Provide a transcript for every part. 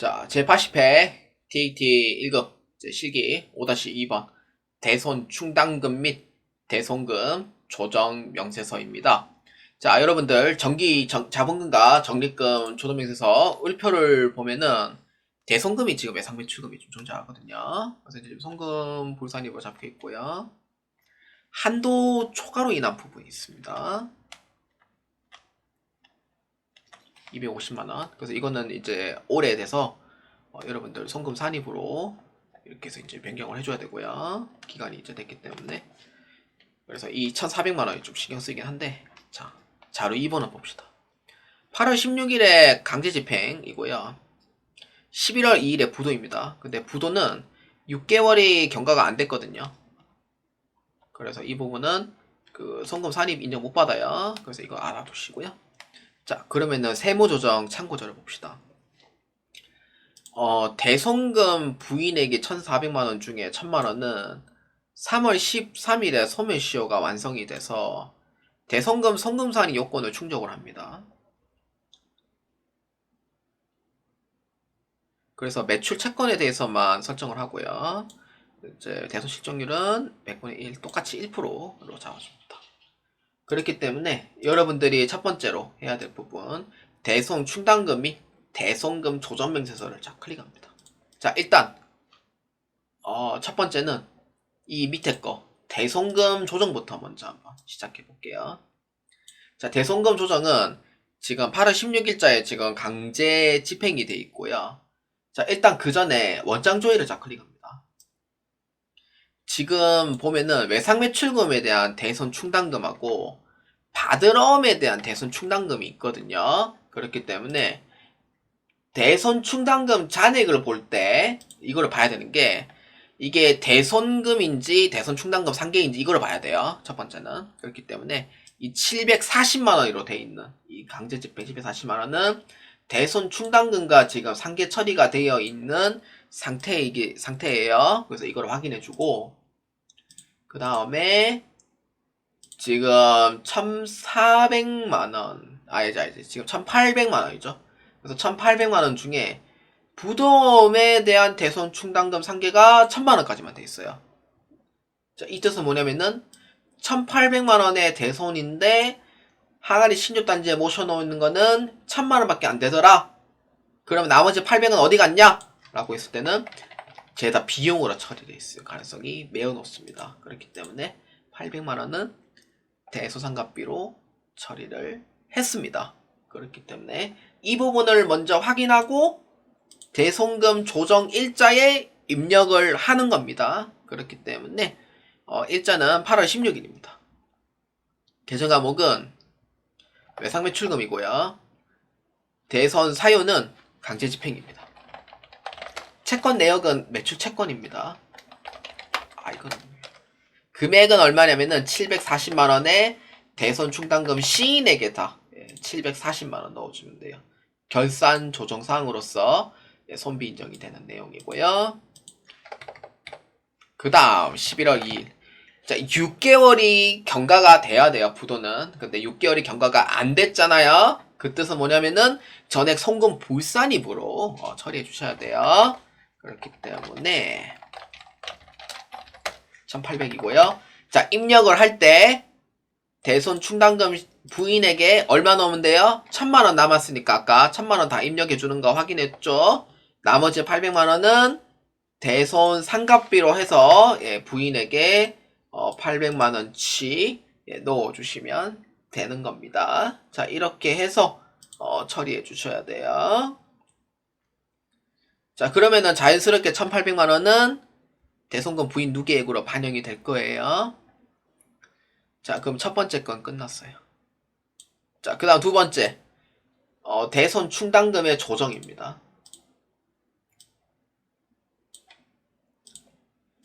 자, 제80회 TAT 1급 실기 5-2번 대손 충당금 및 대손금 조정 명세서입니다. 자, 여러분들 정기 정- 자본금과 적립금 조정 명세서 을표를 보면은 대손금이 지금 예상 매출금이 좀 존재하거든요. 그래서 이제 송금 불산입으로 잡혀 있고요. 한도 초과로 인한 부분이 있습니다. 250만원. 그래서 이거는 이제 오래돼서 어, 여러분들 송금 산입으로 이렇게 해서 이제 변경을 해줘야 되고요. 기간이 이제 됐기 때문에. 그래서 이 1,400만원이 좀 신경 쓰이긴 한데, 자, 자료 2번을 봅시다. 8월 16일에 강제 집행이고요. 11월 2일에 부도입니다. 근데 부도는 6개월이 경과가 안 됐거든요. 그래서 이 부분은 그 송금 산입 인정 못 받아요. 그래서 이거 알아두시고요. 자, 그러면은 세무 조정 참고자를 봅시다. 어, 대송금 부인에게 1,400만 원 중에 1,000만 원은 3월 13일에 소멸시효가 완성이 돼서 대송금 송금산이 요건을 충족을 합니다. 그래서 매출 채권에 대해서만 설정을 하고요. 이제 대손 실적률은 100분의 1, 똑같이 1%로 잡아줍니다. 그렇기 때문에 여러분들이 첫 번째로 해야 될 부분 대손 충당금 및 대손금 조정 명세서를 자 클릭합니다. 자 일단 어, 첫 번째는 이 밑에 거 대손금 조정부터 먼저 한번 시작해 볼게요. 자 대손금 조정은 지금 8월 16일자에 지금 강제 집행이 돼 있고요. 자 일단 그 전에 원장 조회를 자 클릭합니다. 지금 보면은 외상 매출금에 대한 대손 충당금하고 받으러움에 대한 대손 충당금이 있거든요. 그렇기 때문에 대손 충당금 잔액을 볼 때 이거를 봐야 되는 게 이게 대손금인지 대손 충당금 상계인지 이거를 봐야 돼요. 첫 번째는 그렇기 때문에 이 740만 원으로 돼 있는 이 강제 집행 740만 원은 대손 충당금과 지금 상계 처리가 되어 있는 상태 이게 상태예요. 그래서 이걸 확인해 주고 그 다음에 지금 1,400만원. 아니지 아니지. 지금 1,800만원이죠. 그래서 1,800만원 중에 부도음에 대한 대손 충당금 상계가 1,000만원까지만 돼 있어요. 자, 이 뜻은 뭐냐면은 1,800만원의 대손인데 항아리 신주단지에 모셔놓는 거는 1,000만원밖에 안 되더라. 그러면 나머지 800은 어디 갔냐? 라고 했을 때는 죄다 비용으로 처리돼 있을 가능성이 매우 높습니다. 그렇기 때문에 800만 원은 대소상각비로 처리를 했습니다. 그렇기 때문에 이 부분을 먼저 확인하고 대송금 조정 일자에 입력을 하는 겁니다. 그렇기 때문에 어, 일자는 8월 16일입니다. 개정 과목은 외상 매출금이고요. 대선 사유는 강제 집행입니다. 채권 내역은 매출 채권입니다. 아, 이건 금액은 얼마냐면은 740만 원에 대선 충당금 시인에게 다 740만 원 넣어주면 돼요. 결산 조정 사항으로서 예, 손비 인정이 되는 내용이고요. 그 다음 11월 2일 자 6개월이 경과가 돼야 돼요 부도는 근데 6개월이 경과가 안 됐잖아요 그 뜻은 뭐냐면은 전액 송금 불산입으로 어, 처리해 주셔야 돼요 그렇기 때문에 1800이고요. 자, 입력을 할 때 대손 충당금 부인에게 얼마 넣으면 돼요? 1000만원 남았으니까 아까 1000만원 다 입력해 주는 거 확인했죠? 나머지 800만원은 대손 상각비로 해서 예, 부인에게 어, 800만원치 예, 넣어주시면 되는 겁니다. 자, 이렇게 해서 어, 처리해 주셔야 돼요. 자, 그러면은 자연스럽게 1800만원은 대손금 부인 누계액으로 반영이 될 거예요. 자, 그럼 첫 번째 건 끝났어요. 자, 그 다음 두 번째. 어, 대손 충당금의 조정입니다.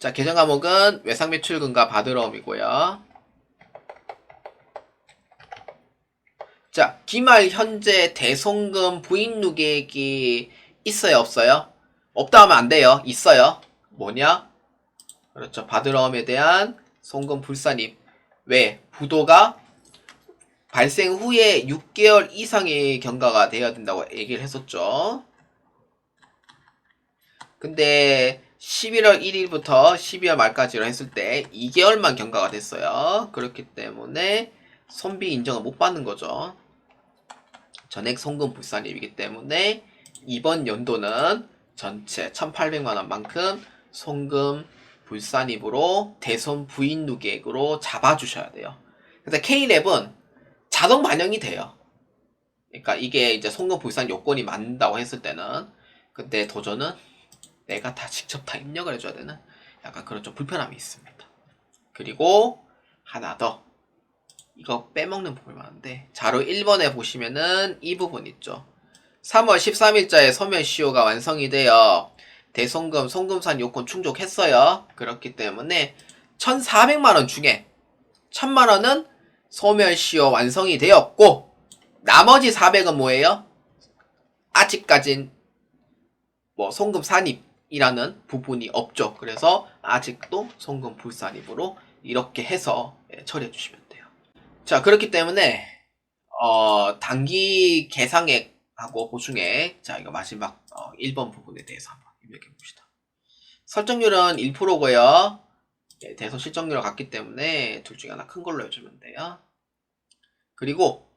자, 개정 과목은 외상 매출금과 받으러움이고요. 자, 기말 현재 대손금 부인 누계액이 있어요, 없어요? 없다 하면 안 돼요. 있어요. 뭐냐? 그렇죠. 받으러움에 대한 송금 불산입. 왜? 부도가 발생 후에 6개월 이상의 경과가 되어야 된다고 얘기를 했었죠. 근데 11월 1일부터 12월 말까지로 했을 때 2개월만 경과가 됐어요. 그렇기 때문에 손비 인정을 못 받는 거죠. 전액 송금 불산입이기 때문에 이번 연도는 전체 1,800만 원만큼 송금 불산입으로 대손 부인 누계액으로 잡아주셔야 돼요. 그래서 K랩은 자동 반영이 돼요. 그러니까 이게 이제 송금 불산 요건이 맞는다고 했을 때는 근데 도전은 내가 다 직접 다 입력을 해줘야 되는 약간 그런 좀 불편함이 있습니다. 그리고 하나 더 이거 빼먹는 부분이 많은데 자료 1번에 보시면은 이 부분 있죠. 3월 13일자에 서면 시효가 완성이 되어 대송금 송금산 요건 충족했어요. 그렇기 때문에 1,400만원 중에 1,000만원은 소멸시효 완성이 되었고 나머지 400은 뭐예요? 아직까진 뭐 송금 산입이라는 부분이 없죠. 그래서 아직도 송금 불산입으로 이렇게 해서 예, 처리해 주시면 돼요. 자 그렇기 때문에 어, 단기 계상액 하고 보충액 자 이거 마지막 어, 1번 부분에 대해서 한번 입력해 봅시다. 설정률은 1%고요. 예, 대선 실정률을 갖기 때문에 둘 중에 하나 큰 걸로 해주면 돼요. 그리고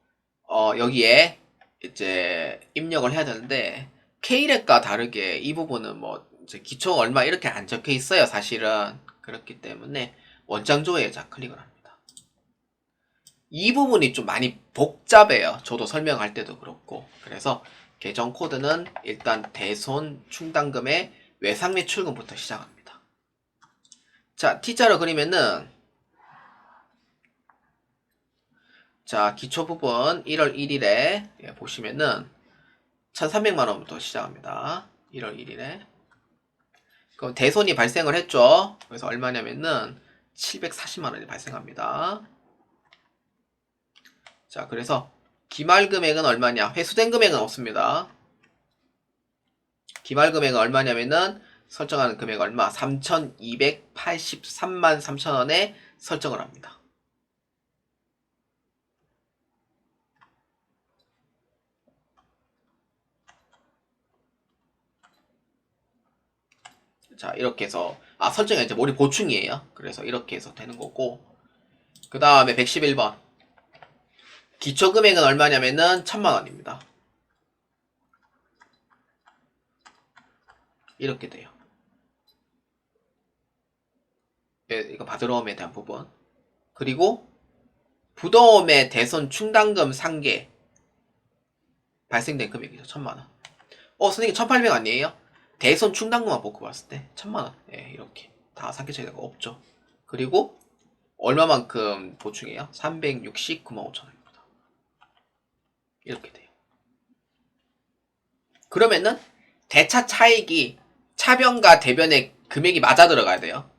어, 여기에 이제 입력을 해야 되는데 K랩과 다르게 이 부분은 뭐 기초 얼마 이렇게 안 적혀 있어요 사실은 그렇기 때문에 원장조에 자 클릭을 합니다. 이 부분이 좀 많이 복잡해요. 저도 설명할 때도 그렇고 그래서 계정 코드는 일단 대손 충당금의 외상 매출금부터 시작합니다. 자 T자로 그리면은 자, 기초 부분 1월 1일에 보시면은 1,300만 원부터 시작합니다. 1월 1일에. 그럼 대손이 발생을 했죠. 그래서 얼마냐면은 740만 원이 발생합니다. 자, 그래서 기말 금액은 얼마냐? 회수된 금액은 없습니다. 기말 금액은 얼마냐면은 설정하는 금액 얼마? 3,283만 3천 원에 설정을 합니다. 자 이렇게 해서 아 설정이 이제 머리 보충이에요 그래서 이렇게 해서 되는 거고 그 다음에 111번 기초 금액은 얼마냐면은 천만 원입니다 이렇게 돼요 예, 이거 받으러옴에 대한 부분 그리고 부도음의 대손 충당금 상계 발생된 금액이죠 천만 원 어 선생님 1800 아니에요? 대선 충당금만 보고 봤을 때 천만 원. 예, 이렇게 다 상계 처리가 없죠. 그리고 얼마만큼 보충해요? 369만 5천 원입니다. 이렇게 돼요. 그러면은 대차 차익이 차변과 대변의 금액이 맞아 들어가야 돼요.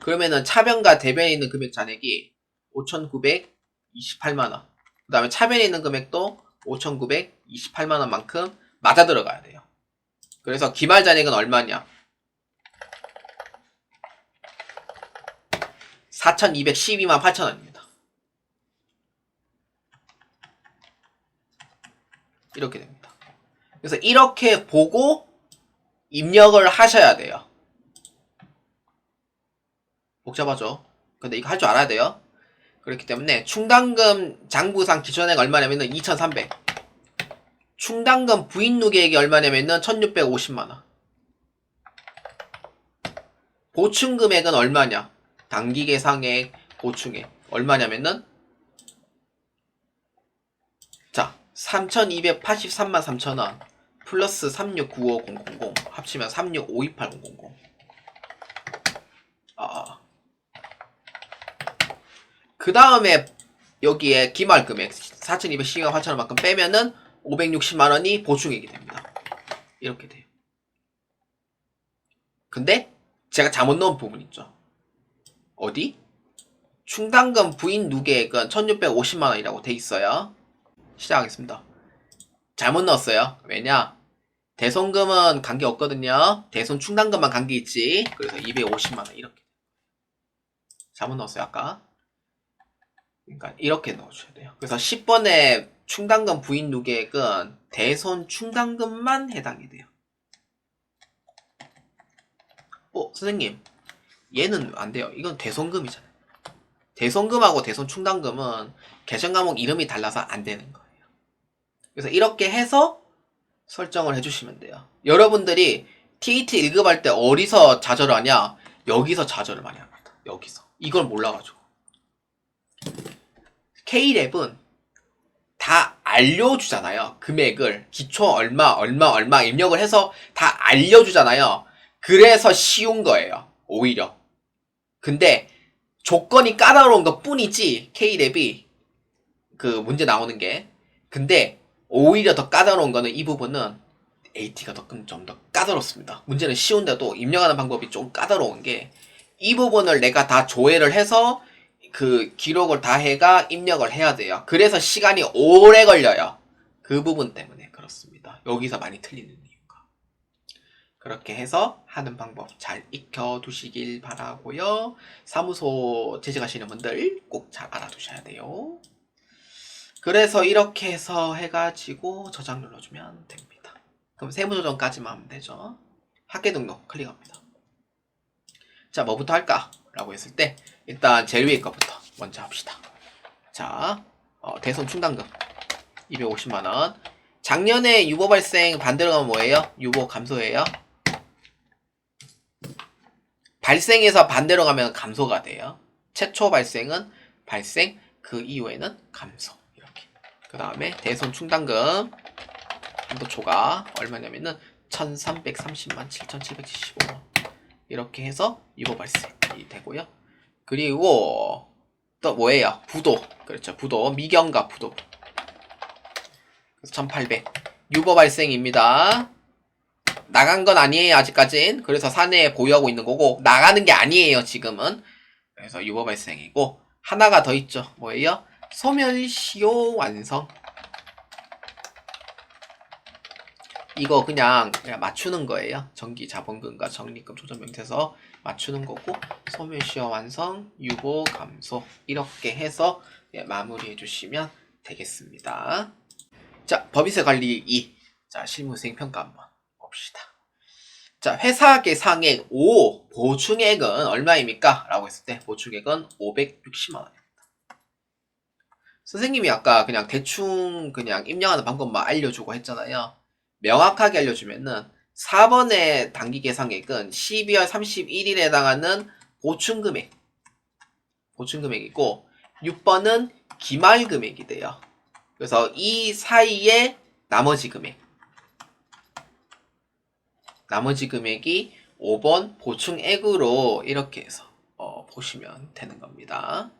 그러면은 차변과 대변에 있는 금액 잔액이 5,928만원. 그 다음에 차변에 있는 금액도 5,928만원만큼 맞아 들어가야 돼요. 그래서 기말 잔액은 얼마냐? 4,212만 8천원입니다. 이렇게 됩니다. 그래서 이렇게 보고 입력을 하셔야 돼요. 복잡하죠? 근데 이거 할 줄 알아야 돼요. 그렇기 때문에 충당금 장부상 기존액 얼마냐면은 2,300. 충당금 부인 누계액이 얼마냐면은 1,650만 원. 보충 금액은 얼마냐? 단기 계 상액 보충액 얼마냐면은 자 3,283만 3천 원 플러스 3695000 합치면 3652800. 아. 그 다음에 여기에 기말 금액 4,210만 8천원만큼 빼면은 560만원이 보충액이 됩니다. 이렇게 돼요. 근데 제가 잘못 넣은 부분 있죠. 어디? 충당금 부인 누계액은 1650만원이라고 돼 있어요. 시작하겠습니다. 잘못 넣었어요. 왜냐? 대손금은 관계 없거든요. 대손 충당금만 관계 있지. 그래서 250만원 이렇게. 잘못 넣었어요, 아까. 그러니까 이렇게 넣어줘야 돼요. 그래서 10번의 충당금 부인 누계액은 대손 충당금만 해당이 돼요. 어, 선생님. 얘는 안 돼요. 이건 대손금이잖아요. 대손금하고 대손 충당금은 계정 과목 이름이 달라서 안 되는 거예요. 그래서 이렇게 해서 설정을 해주시면 돼요. 여러분들이 TET 1급 할 때 어디서 좌절을 하냐? 여기서 좌절을 많이 합니다. 여기서. 이걸 몰라가지고. K랩은 다 알려주잖아요. 금액을. 기초 얼마, 얼마, 얼마 입력을 해서 다 알려주잖아요. 그래서 쉬운 거예요. 오히려. 근데 조건이 까다로운 것 뿐이지, K랩이 그 문제 나오는 게. 근데 오히려 더 까다로운 거는 이 부분은 AT가 더좀더 까다롭습니다. 문제는 쉬운데도 입력하는 방법이 좀 까다로운 게 이 부분을 내가 다 조회를 해서 그 기록을 다 해가 입력을 해야 돼요. 그래서 시간이 오래 걸려요. 그 부분 때문에 그렇습니다. 여기서 많이 틀리는 이유가. 그렇게 해서 하는 방법 잘 익혀 두시길 바라고요. 사무소 재직하시는 분들 꼭 잘 알아두셔야 돼요. 그래서 이렇게 해서 해가지고 저장 눌러주면 됩니다. 그럼 세무조정까지만 하면 되죠. 학계 등록 클릭합니다. 자, 뭐부터 할까? 라고 했을 때 일단 제일 위에 거부터 먼저 합시다. 자, 어, 대손 충당금 250만원 작년에 유보 발생 반대로 가면 뭐예요? 유보 감소예요? 발생에서 반대로 가면 감소가 돼요. 최초 발생은 발생, 그 이후에는 감소. 이렇게. 그 다음에 대손 충당금 한도 초과 얼마냐면은 1330만 7775원. 이렇게 해서 유보 발생이 되고요. 그리고 또 뭐예요? 부도. 그렇죠. 부도. 미경과 부도. 그래서 1800. 유보 발생입니다. 나간 건 아니에요, 아직까진. 그래서 사내에 보유하고 있는 거고, 나가는 게 아니에요, 지금은. 그래서 유보 발생이고, 하나가 더 있죠. 뭐예요? 소멸시효 완성. 이거 그냥, 그냥 맞추는 거예요. 정기 자본금과 적립금 조정 명태서 맞추는 거고, 소멸시효 완성, 유보 감소. 이렇게 해서 예, 마무리해 주시면 되겠습니다. 자, 법인세 관리 2. 자, 실무수행 평가 한번 봅시다. 자, 회사 계 상액 5, 보충액은 얼마입니까? 라고 했을 때 보충액은 560만 원입니다. 선생님이 아까 그냥 대충 그냥 입력하는 방법만 알려주고 했잖아요. 명확하게 알려주면은 4번의 단기 계상액은 12월 31일에 해당하는 보충 금액. 보충 금액이고 6번은 기말 금액이 돼요. 그래서 이 사이에 나머지 금액. 나머지 금액이 5번 보충액으로 이렇게 해서 어, 보시면 되는 겁니다.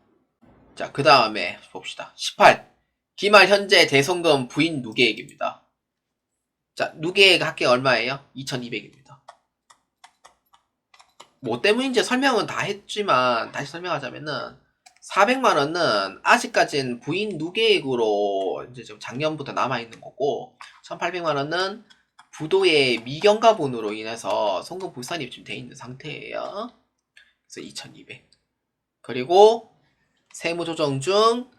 자, 그 다음에 봅시다. 18. 기말 현재 대손금 부인 누계액입니다. 자, 누계액 합계 얼마예요? 2200입니다. 뭐 때문인지 설명은 다 했지만 다시 설명하자면은 400만 원은 아직까진 부인 누계액으로 이제 좀 작년부터 남아 있는 거고 1,800만 원은 부도의 미경가분으로 인해서 송금 불산입 지금 돼 있는 상태예요. 그래서 2,200. 그리고 세무조정 중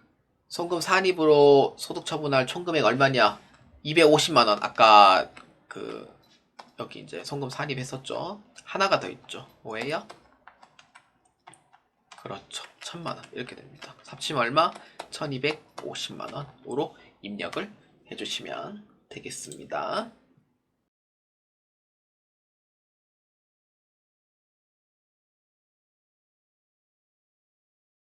송금 산입으로 소득 처분할 총금액 얼마냐? 250만 원. 아까 그 여기 이제 송금 산입했었죠. 하나가 더 있죠. 뭐예요? 그렇죠. 1000만 원 이렇게 됩니다. 합치면 얼마? 1250만 원으로 입력을 해주시면 되겠습니다.